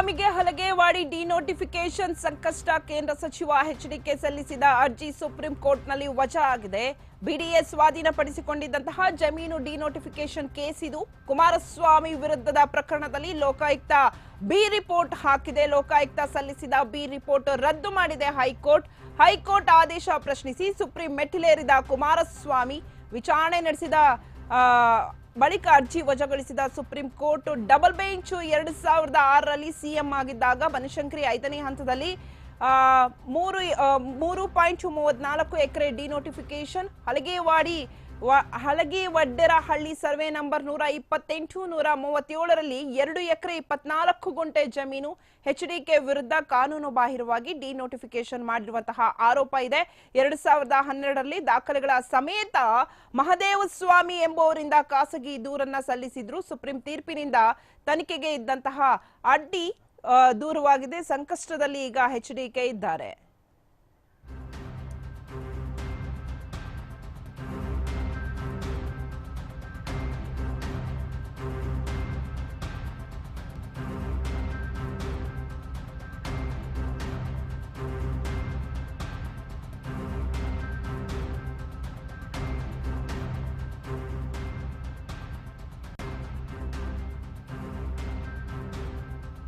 ಕುಮಾರಸ್ವಾಮಿಗೆ ಹಲಗೆವಾಡಿ denotification ಸಂಕಷ್ಟ ಕೇಂದ್ರ ಸಚಿವ ಎಚ್ಡಿಕೆ ಸಲ್ಲಿಸಿದ ಅರ್ಜಿ ಸುಪ್ರೀಂ ಕೋರ್ಟ್ನಲ್ಲಿ ವಜಾ ಆಗಿದೆ. ಬಿಡಿಎಸ್ ಸ್ವಾಧೀನಪಡಿಸಿಕೊಂಡಿದ್ದಂತಹ ಜಮೀನು ಡಿನೋಟಿಫಿಕೇಶನ್ ಕೇಸ್ ಇದು. ಕುಮಾರಸ್ವಾಮಿ ವಿರುದ್ಧದ ಪ್ರಕರಣದಲ್ಲಿ ಲೋಕಾಯುಕ್ತ ಬಿ ರಿಪೋರ್ಟ್ ಹಾಕಿದೆ. ಲೋಕಾಯುಕ್ತ ಸಲ್ಲಿಸಿದ ಬಿ ರಿಪೋರ್ಟ್ ರದ್ದು ಮಾಡಿದೆ ಹೈಕೋರ್ಟ್. ಹೈಕೋರ್ಟ್ ಆದೇಶ ಪ್ರಶ್ನಿಸಿ ಸುಪ್ರೀಂ ಮೆಟ್ಟಿಲೇರಿದ ಕುಮಾರಸ್ವಾಮಿ ವಿಚಾರಣೆ ನಡೆಸಿದ ಬಳಿಕ ಅರ್ಜಿ ವಜಾಗೊಳಿಸಿದ ಸುಪ್ರೀಂ ಕೋರ್ಟ್ ಡಬಲ್ ಬೆಂಚ್ ಎರಡು ಸಾವಿರದ ಆರರಲ್ಲಿ ಸಿಎಂ ಆಗಿದ್ದಾಗ ಬನಶಂಕರಿ ಐದನೇ ಹಂತದಲ್ಲಿ ಮೂರು ಮೂರು ಪಾಯಿಂಟ್ ಮೂವತ್ನಾಲ್ಕು ಎಕರೆ ಡಿನೋಟಿಫಿಕೇಶನ್ ಹಲಗೇವಾಡಿ ವ- ವಡ್ಡೆರ ಹಳ್ಳಿ ಸರ್ವೆ ನಂಬರ್ ನೂರ ಇಪ್ಪತ್ತೆಂಟು, ನೂರ ಮೂವತ್ತೇಳರಲ್ಲಿ ಎರಡು ಎಕರೆ ಇಪ್ಪತ್ನಾಲ್ಕು ಗುಂಟೆ ಜಮೀನು ಎಚ್ಡಿಕೆ ವಿರುದ್ಧ ಕಾನೂನು ಬಾಹಿರವಾಗಿ ಡಿನೋಟಿಫಿಕೇಶನ್ ಮಾಡಿರುವಂತಹ ಆರೋಪ ಇದೆ. ಎರಡು ಸಾವಿರದ ಹನ್ನೆರಡರಲ್ಲಿ ದಾಖಲೆಗಳ ಸಮೇತ ಮಹದೇವ ಸ್ವಾಮಿ ಎಂಬುವರಿಂದ ಖಾಸಗಿ ದೂರನ್ನ ಸಲ್ಲಿಸಿದ್ರು. ಸುಪ್ರೀಂ ತೀರ್ಪಿನಿಂದ ತನಿಖೆಗೆ ಇದ್ದಂತಹ ಅಡ್ಡಿ ದೂರವಾಗಿದೆ. ಸಂಕಷ್ಟದಲ್ಲಿ ಈಗ ಎಚ್ಡಿಕೆ ಇದ್ದಾರೆ.